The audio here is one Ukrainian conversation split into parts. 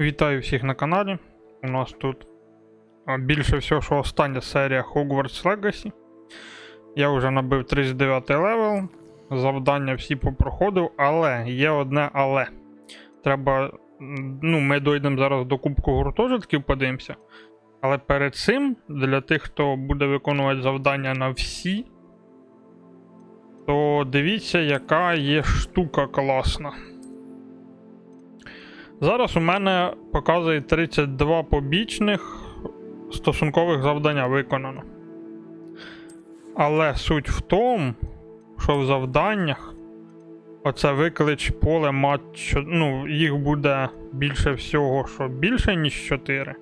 Вітаю всіх на каналі. У нас тут більше всього, що остання серія Hogwarts Legacy. Я вже набив 39 левел, завдання всі попроходив, але є одне але. Треба. Ну, ми дійдемо зараз до Кубку гуртожитків, подивимося. Але перед цим, для тих, хто буде виконувати завдання на всі, то дивіться, яка є штука класна. Зараз у мене показує 32 побічних стосункових завдання виконано. Але суть в тому, що в завданнях оце виклич поле матч, ну, їх буде більше всього, що більше, ніж 4.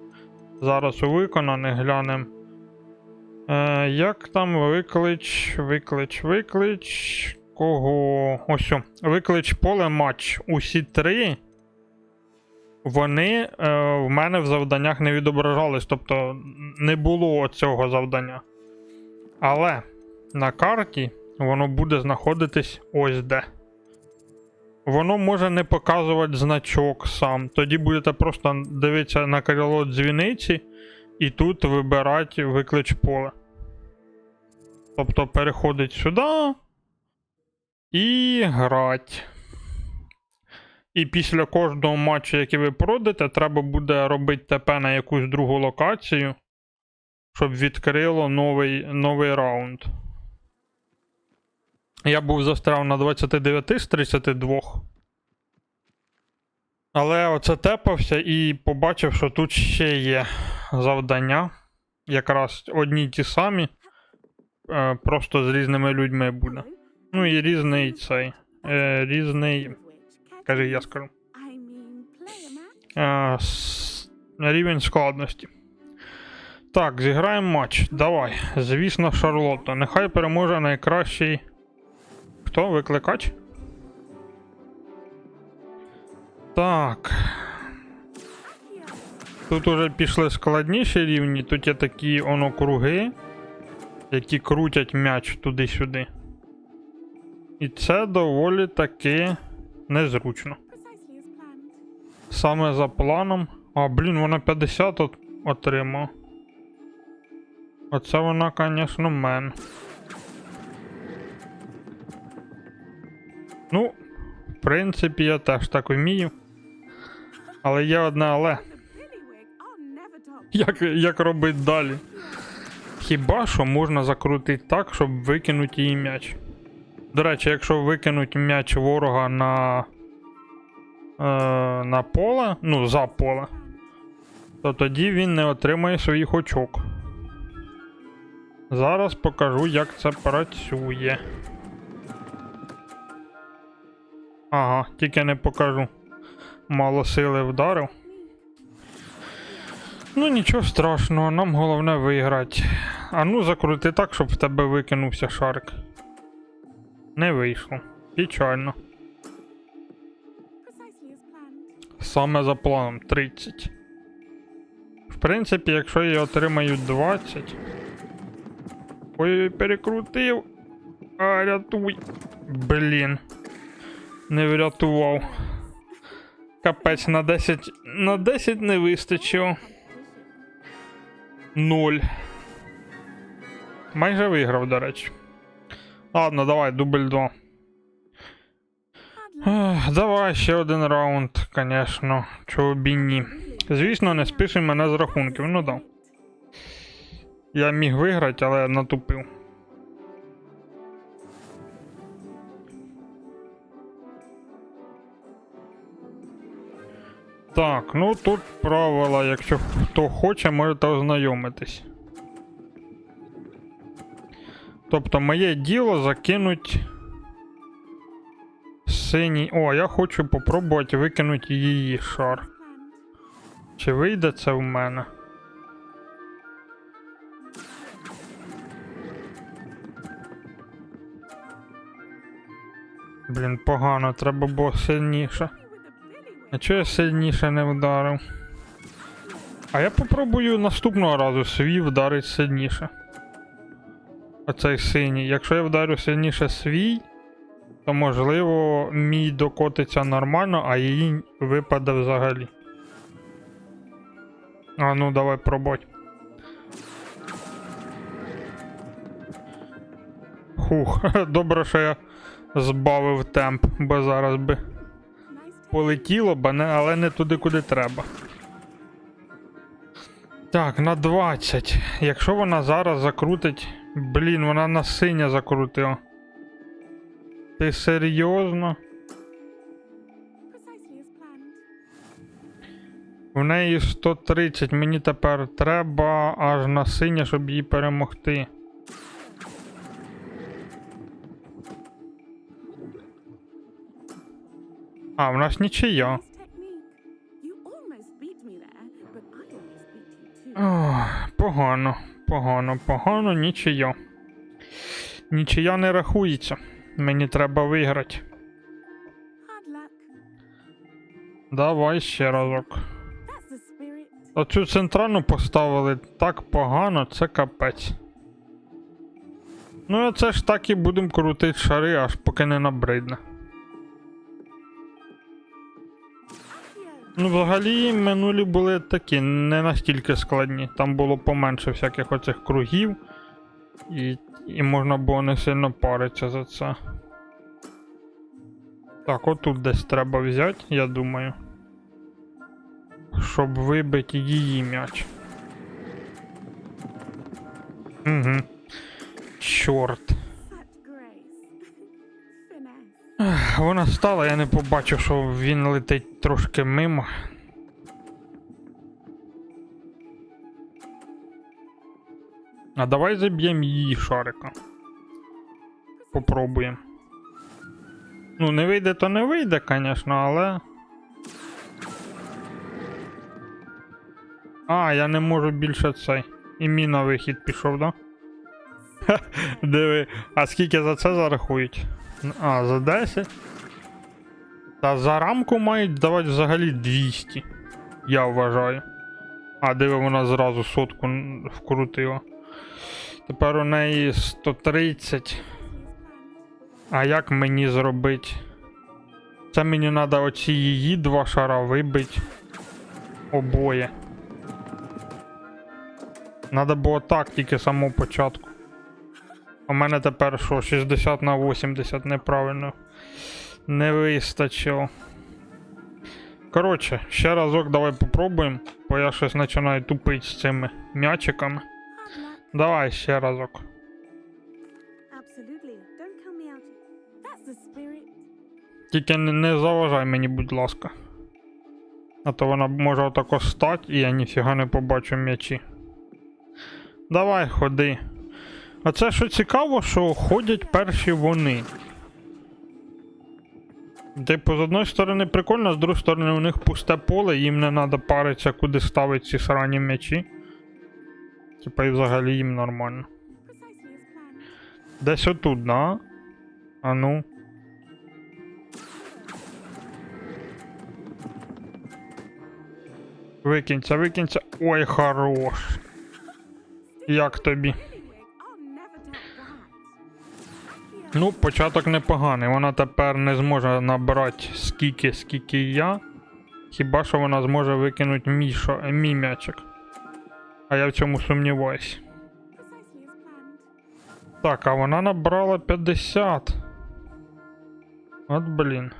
Зараз у виконаних глянемо. Е, як там виклич, виклич, виклич. Кого? Ось. Виклич поле матч. Усі три вони е, в мене в завданнях не відображались, тобто не було цього завдання. Але на карті воно буде знаходитись ось де. Воно може не показувати значок сам. Тоді будете просто дивитися на крило дзвіниці і тут вибирати виклич поле. Тобто переходить сюди і грать. І після кожного матчу, який ви пройдете, треба буде робити ТП на якусь другу локацію, щоб відкрило новий, новий раунд. Я був застряв на 29 з 32. Але оце тепався і побачив, що тут ще є завдання. Якраз одні й ті самі. Е, просто з різними людьми буде. Ну і різний цей. Е, різний. Кажи, я скажу. С- рівень складності. Так, зіграємо матч. Давай. Звісно, Шарлотта. Нехай переможе найкращий. Хто? Викликач? Так. Тут уже пішли складніші рівні, тут є такі оно круги, які крутять м'яч туди-сюди. І це доволі таки незручно. Саме за планом. А, блін, вона 50 от отримала. Оце вона, звісно, мен. Ну, в принципі, я теж так вмію. Але є одне але. Як, як робить далі? Хіба що можна закрутити так, щоб викинути її м'яч. До речі, якщо викинуть м'яч ворога на. Е, на поле, ну, за поле, то тоді він не отримає своїх очок. Зараз покажу, як це працює. Ага, тільки не покажу. Мало сили вдарив. Ну нічого страшного, нам головне виграти. А ну закрути так, щоб в тебе викинувся шарик. Не вийшло. Печально. Саме за планом 30. В принципі, якщо я отримаю 20. Ой, перекрутив. А, рятуй. Блін. Не врятував. Капець на 10. На 10 не вистачило. 0. Майже виграв, до речі. Ладно, давай, дубль 2. Ех, Давай ще один раунд, звісно. Чого б і ні. Звісно, не списуй мене з рахунків, ну да. Я міг виграти, але натупив. Так, ну тут правила, якщо хто хоче, можете ознайомитись. Тобто моє діло закинуть синій. О, я хочу попробувати викинути її шар. Чи вийде це в мене? Блін, погано, треба було сильніше. А чого я сильніше не вдарив? А я попробую наступного разу свій вдарить сильніше. Оцей синій. Якщо я вдарю сильніше свій, то можливо мій докотиться нормально, а її випаде взагалі. А ну, давай пробуй. Хух, добре, що я збавив темп, бо зараз би полетіло, але не туди, куди треба. Так, на 20. Якщо вона зараз закрутить. Блін, вона на синє закрутила. Ти серйозно? В неї 130, мені тепер треба аж на синє, щоб її перемогти. А, в нас нічия. Ох, погано, погано, погано, нічия. Нічия не рахується. Мені треба виграти. Давай ще разок. Оцю центральну поставили так погано, це капець. Ну, а це ж так і будемо крутити шари, аж поки не набридне. Ну, взагалі, минулі були такі, не настільки складні. Там було поменше всяких оцих кругів, і, і можна було не сильно паритися за це. Так, отут десь треба взяти, я думаю. Щоб вибити її м'яч. Угу. Чорт. Вона стала, я не побачив, що він летить трошки мимо. А давай заб'ємо її шарика. Попробуємо. Ну, не вийде, то не вийде, звісно, але. А, я не можу більше цей. І мій на вихід пішов, да? Диви, а скільки за це зарахують? А, за 10? Та за рамку мають давати взагалі 200. Я вважаю. А, диви, вона зразу сотку вкрутила. Тепер у неї 130. Precisely as planned. А як мені зробити? Це мені треба оці її два шара вибити. Обоє. Надо було так тільки самого початку. У мене тепер що, 60 на 80 неправильно. Не вистачило. Коротше, ще разок давай попробуємо, бо я щось починаю тупити з цими м'ячиками. Давай ще разок. Тільки не, не заважай мені, будь ласка. А то вона може отако стать, і я ніфіга не побачу м'ячі. Давай, ходи. А це що цікаво, що ходять перші вони. Типу, з одної сторони прикольно, а з другої сторони у них пусте поле, їм не треба паритися, куди ставити ці срані м'ячі. Типа і взагалі їм нормально. Десь отут, да? А ну. Викинься, викинься. Ой, хорош. Як тобі? Ну, початок непоганий. Вона тепер не зможе набрати скільки, скільки я. Хіба що вона зможе викинути мій, шо, мій м'ячик. А я в цьому сумніваюсь. Так, а вона набрала 50. От блін.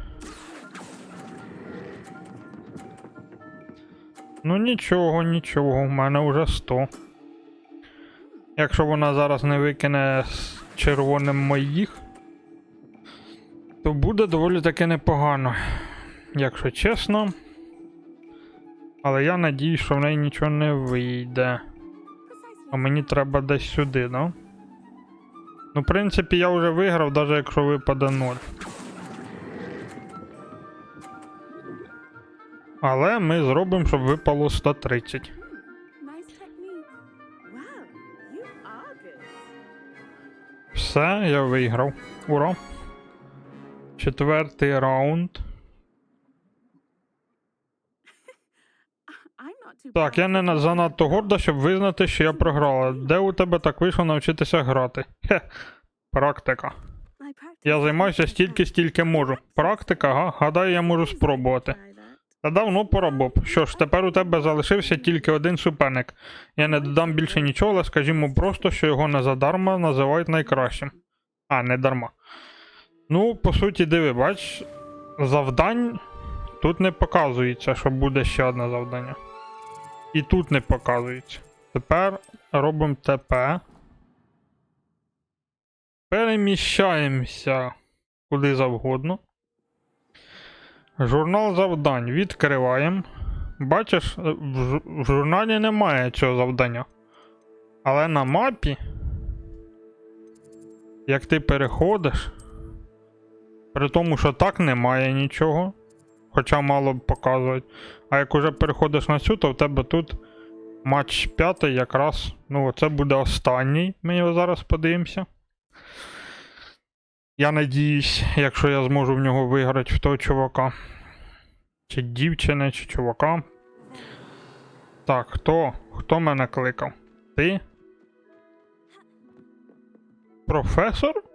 Ну нічого, нічого, в мене вже 100. Якщо вона зараз не викине з червоним моїх, то буде доволі таки непогано. Якщо чесно. Але я надіюсь, що в неї нічого не вийде. А мені треба десь сюди, да? Ну, в принципі, я вже виграв, навіть якщо випаде 0. Але ми зробимо, щоб випало 130. Nice technique. Wow, you are good. Все, я виграв. Ура. Четвертий раунд. Так, я не занадто горда, щоб визнати, що я програла. Де у тебе так вийшло навчитися грати? Хе, практика. Я займаюся стільки, стільки можу. Практика, га? Гадаю, я можу спробувати. Та давно пора, Боб. Що ж, тепер у тебе залишився тільки один суперник. Я не додам більше нічого, але скажімо просто, що його не задарма називають найкращим. А, не дарма. Ну, по суті, диви, бач, завдань тут не показується, що буде ще одне завдання. І тут не показується. Тепер робимо ТП. Переміщаємося куди завгодно. Журнал завдань відкриваємо. Бачиш, в, жу- в журналі немає цього завдання. Але на мапі, як ти переходиш, при тому, що так немає нічого, хоча мало б показувати. А як уже переходиш на цю, то в тебе тут матч п'ятий якраз. Ну, це буде останній. Ми його зараз подивимося. Я надіюсь, якщо я зможу в нього виграти в того чувака. Чи дівчини, чи чувака. Так, хто? Хто мене кликав? Ти? Професор?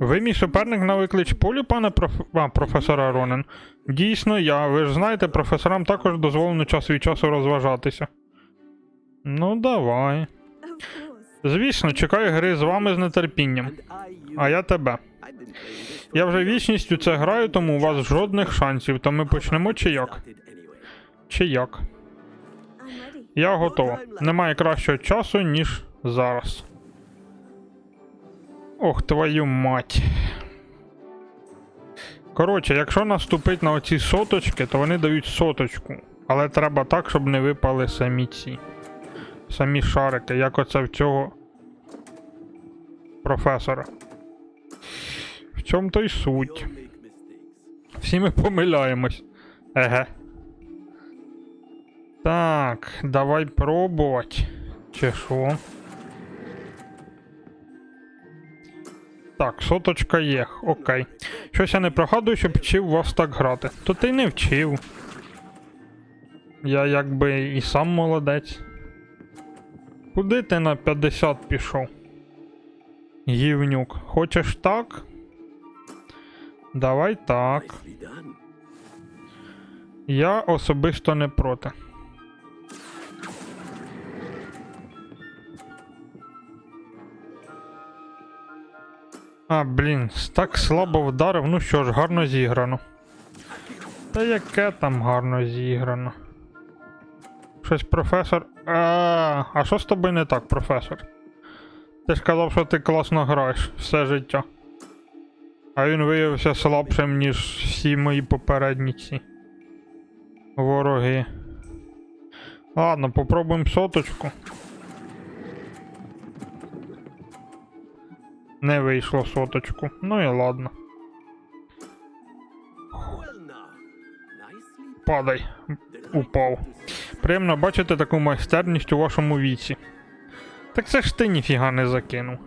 Ви мій суперник на виклич полі, пане проф... а, професора Ронен. Дійсно, я. Ви ж знаєте, професорам також дозволено час від часу розважатися. Ну, давай. Звісно, чекаю гри з вами з нетерпінням. А я тебе. Я вже вічність у це граю, тому у вас жодних шансів, то ми почнемо чи як? Чи як? Я готова. Немає кращого часу, ніж зараз. Ох, твою мать. Коротше, якщо наступить на оці соточки, то вони дають соточку. Але треба так, щоб не випали самі ці. Самі шарики, як оце в цього професора. В цьому то й суть. Всі ми помиляємось. Еге. Так, давай пробувати. Чи що? Так, соточка є. Окей. Щось я не пригадую, щоб вчив вас так грати. То ти не вчив. Я якби і сам молодець. Куди ти на 50 пішов? Гівнюк. Хочеш так? Давай так. Я особисто не проти. А, блін, так слабо вдарив, ну що ж, гарно зіграно. Та яке там гарно зіграно. Щось професор. А, а що з тобою не так, професор? Ти ж казав, що ти класно граєш все життя. А він виявився слабшим, ніж всі мої попередні ці вороги. Ладно, попробуємо соточку. Не вийшло соточку. Ну і ладно. Падай. Упав. Приємно бачити таку майстерність у вашому віці. Так це ж ти ніфіга не закинув.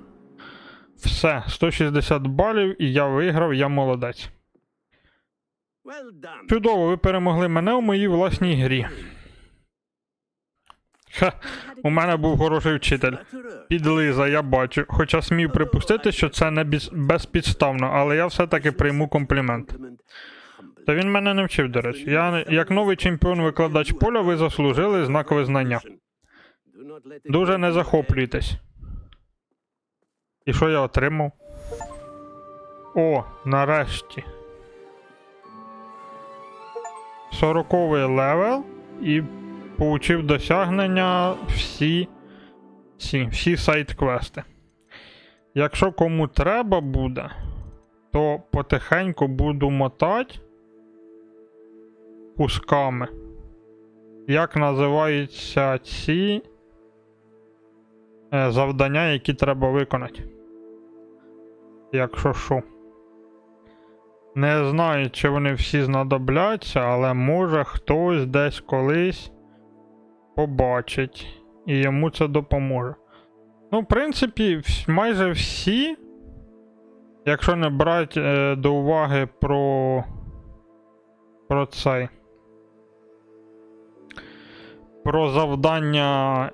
Все, 160 балів, і я виграв, я молодець. Чудово, ви перемогли мене у моїй власній грі. Ха, у мене був хороший вчитель. Підлиза, я бачу. Хоча смію припустити, що це не безпідставно, але я все-таки прийму комплімент. Та він мене не вчив, до речі. Я, як новий чемпіон-викладач поля, ви заслужили знакове знання. Дуже не захоплюйтесь. І що я отримав? О, нарешті. Сороковий левел і получив досягнення всі, всі, всі сайт-квести. Якщо кому треба буде, то потихеньку буду мотати кусками. Як називаються ці е, завдання, які треба виконати. Якщо що. Не знаю, чи вони всі знадобляться, але може хтось десь колись побачить і йому це допоможе. Ну, в принципі, майже всі, якщо не брати е, до уваги про, про цей. Про завдання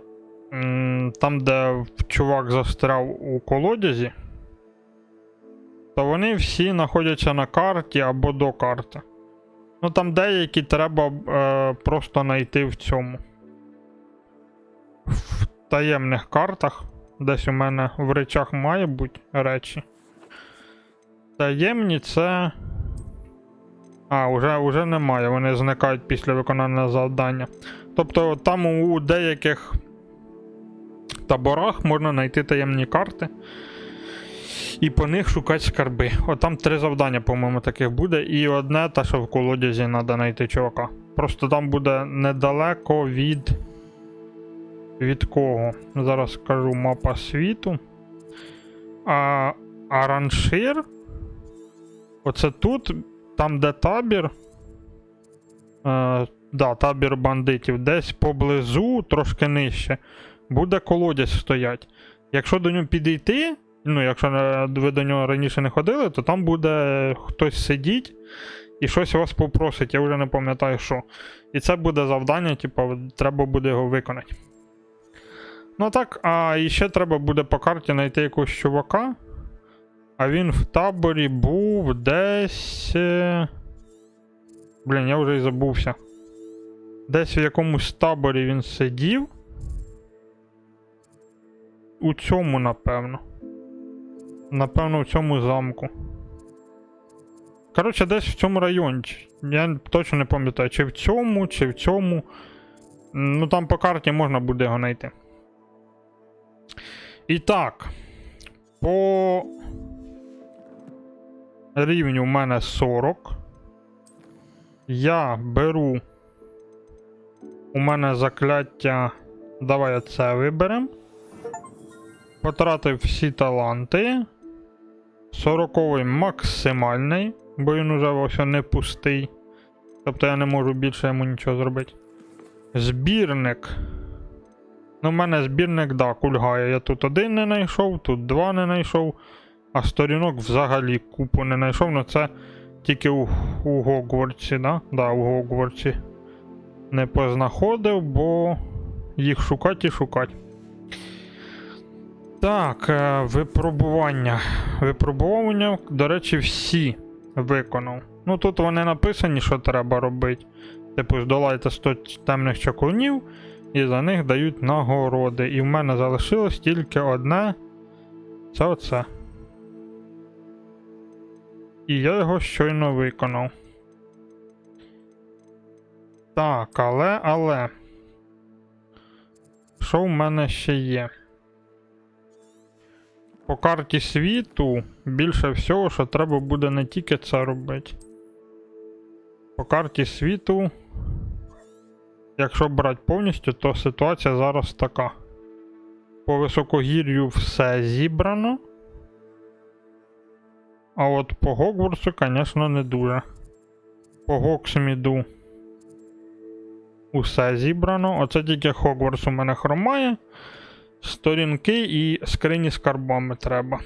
там, де чувак застряв у колодязі, то вони всі знаходяться на карті або до карти. Ну там деякі треба е, просто знайти в цьому. В таємних картах. Десь у мене в речах має бути речі. Таємні це. А, уже, уже немає, вони зникають після виконання завдання. Тобто там у деяких таборах можна знайти таємні карти і по них шукати скарби. От там три завдання, по-моєму, таких буде, і одне, те, що в колодязі треба знайти чувака. Просто там буде недалеко від. Від кого? Зараз скажу мапа світу. А Араншир. Оце тут, там, де табір. Е, да, табір бандитів. Десь поблизу, трошки нижче, буде колодязь стоять. Якщо до нього підійти, ну, якщо е, ви до нього раніше не ходили, то там буде хтось сидіть і щось вас попросить, я вже не пам'ятаю що. І це буде завдання, типу, треба буде його виконати. Ну так, а і ще треба буде по карті знайти якогось чувака. А він в таборі був десь. е, Блін, я вже і забувся. Десь в якомусь таборі він сидів. У цьому, напевно. Напевно, в цьому замку. Коротше, десь в цьому районі. Я точно не пам'ятаю, чи в цьому, чи в цьому. Ну там по карті можна буде його знайти. І так. По рівню в мене 40. Я беру. У мене закляття. Давай це виберемо. Потратив всі таланти. 40 максимальний, бо він уже ось не пустий. Тобто я не можу більше йому нічого зробити. Збірник. Ну, в мене збірник, да, кульгає. Я тут один не знайшов, тут два не знайшов, а сторінок взагалі купу не знайшов. Ну це тільки у, у Гогвартсі, да? Да, у Гогвартсі. Не познаходив, бо їх шукати і шукати. Так, е, випробування. Випробування, до речі, всі виконав. Ну тут вони написані, що треба робити. Типу, здолайте 100 темних чаклунів, і за них дають нагороди. І в мене залишилось тільки одне. Це оце. І я його щойно виконав. Так, але, але. Що в мене ще є? По карті світу більше всього, що треба буде не тільки це робити. По карті світу, якщо брати повністю, то ситуація зараз така. По високогір'ю все зібрано. А от по Гогвартсу, звісно, не дуже. По Гоксміду усе зібрано. Оце тільки Хогвартс у мене хромає. Сторінки і скрині з карбами треба.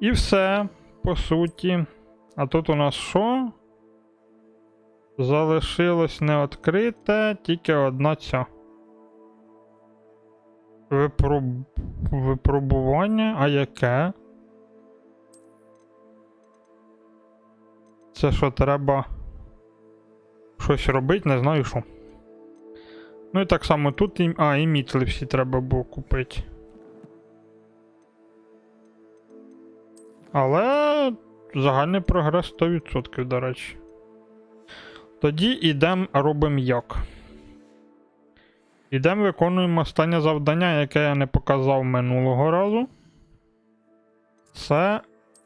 І все, по суті. А тут у нас що? Залишилось неоткрите, тільки одна ця. Випроб... Випробування, а яке? Це що, треба щось робити, не знаю що. Ну і так само тут і. А, і мітли всі треба було купити. Але загальний прогрес 100%, до речі. Тоді йдемо робимо як. Ідемо виконуємо останнє завдання, яке я не показав минулого разу. Це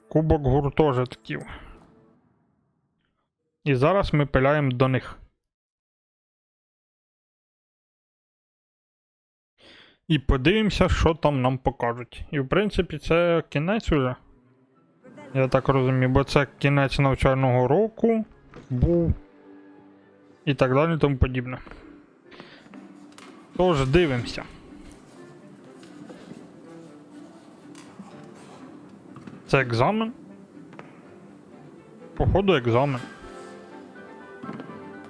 кубок гуртожитків. І зараз ми пиляємо до них. І подивимося, що там нам покажуть. І в принципі, це кінець уже. Я так розумію, бо це кінець навчального року був. І так далі, тому подібне. Тож, дивимося. Це екзамен? Походу, екзамен.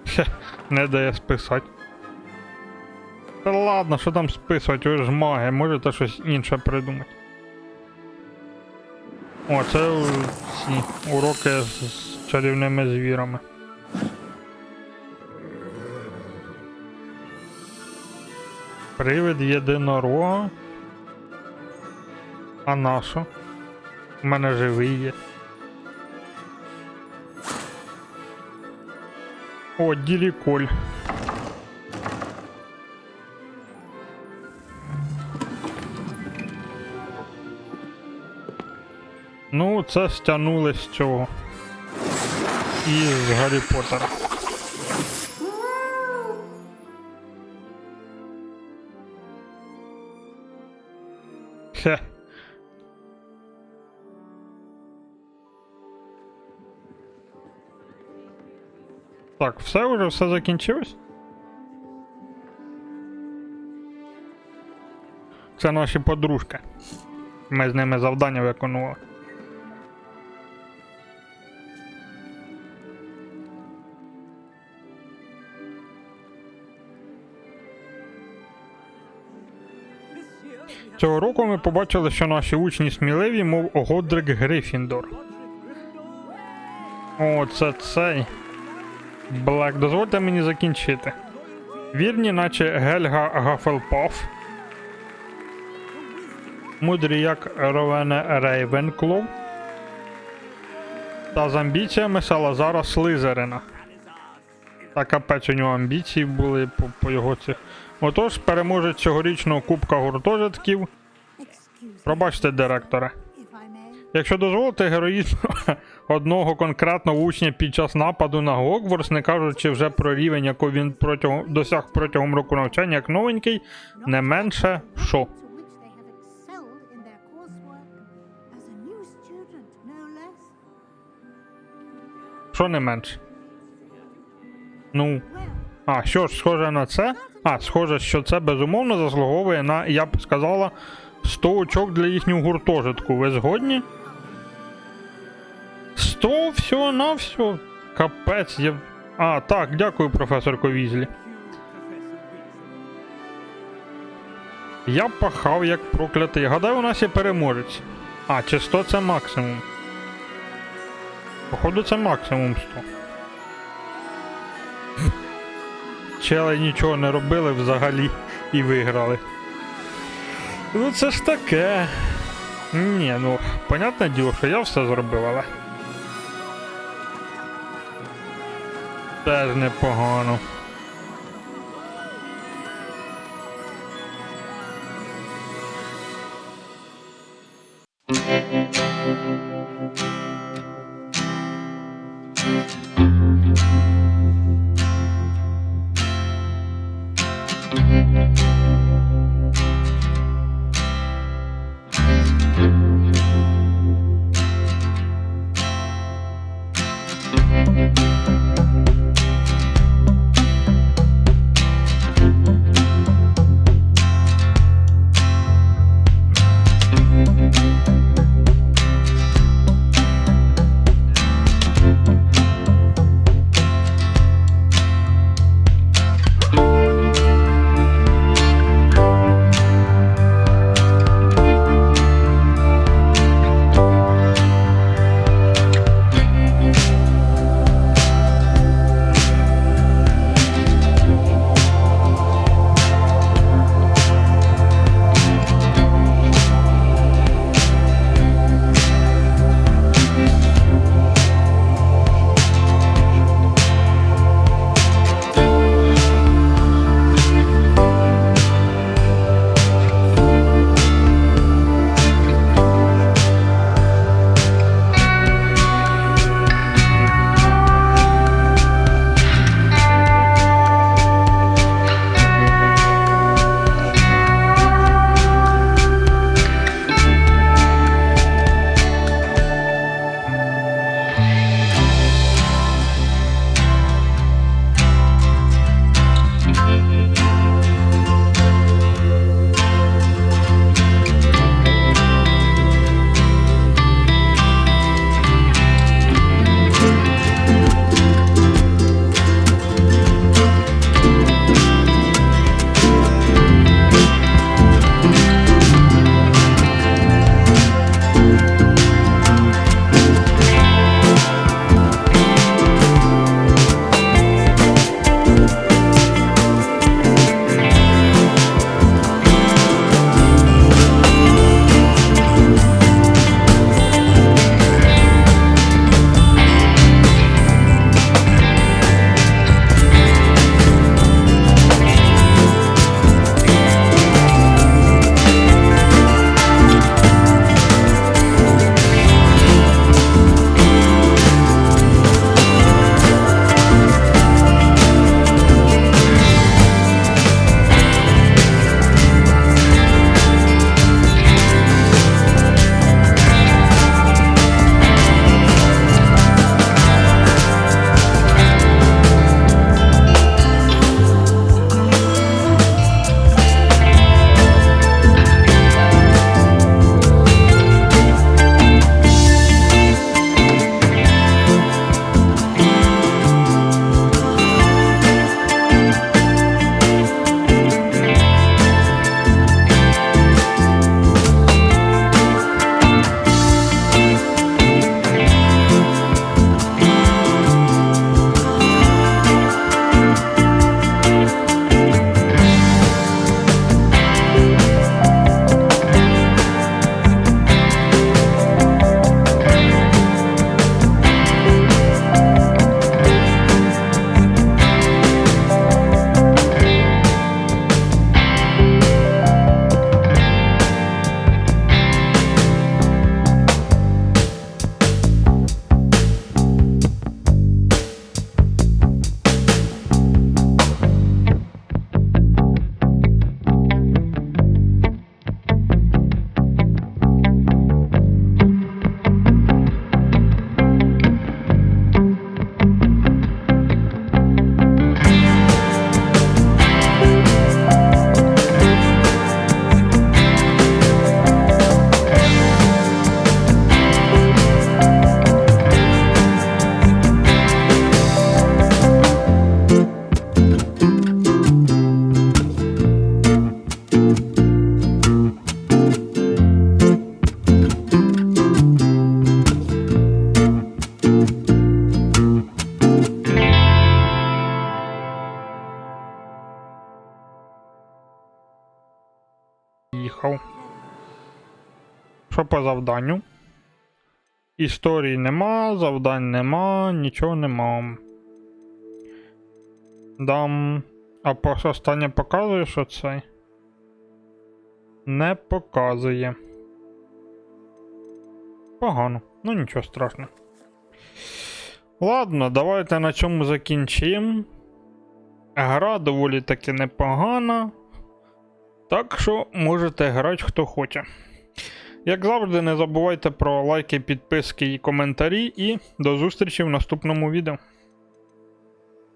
Хе, не дає списати. Та ладно, що там списувати, ви ж маги, можете щось інше придумати. О, це ці уроки з чарівними звірами. Привид єдинорога. А нащо? У мене живий є. О, діліколь. Ну, це стягнули з цього. Із Гаррі Поттера. Так, все уже, все закінчилось? Це наші подружки. Ми з ними завдання виконували. Цього року ми побачили, що наші учні сміливі, мов Годрик Грифіндор. О, це цей. Блек, дозвольте мені закінчити. Вірні, наче Гельга Гафелпаф. Мудрі, як Ровене Рейвенклов. Та з амбіціями Салазара Слизерина. Та капець у нього амбіції були по, по його цих. Отож, переможець цьогорічного Кубка гуртожитків. Пробачте, директора. Якщо дозволите героїзм одного конкретного учня під час нападу на Гогвартс, не кажучи вже про рівень, який він протягом досяг протягом року навчання як новенький, не менше less. Що не менше? Ну. А, що ж, схоже на це? А, схоже, що це безумовно заслуговує на, я б сказала, 100 очок для їхнього гуртожитку. Ви згодні? 100 всього на все. Капець, я. А, так, дякую, професор Ковізлі. Я пахав як проклятий. Гадаю, у нас є переможець. А, чи 100 це максимум. Походу, це максимум 100. Чели нічого не робили взагалі і виграли. Ну це ж таке. Ні, ну, понятне діло, що я все зробив, але. Теж непогано. Поїхав. Що по завданню? Історії нема, завдань нема, нічого нема. Дам. А останнє показує, що цей? Не показує. Погано. Ну нічого страшного. Ладно, давайте на цьому закінчимо. Гра доволі таки непогана. Так що можете грати хто хоче. Як завжди, не забувайте про лайки, підписки і коментарі. І до зустрічі в наступному відео.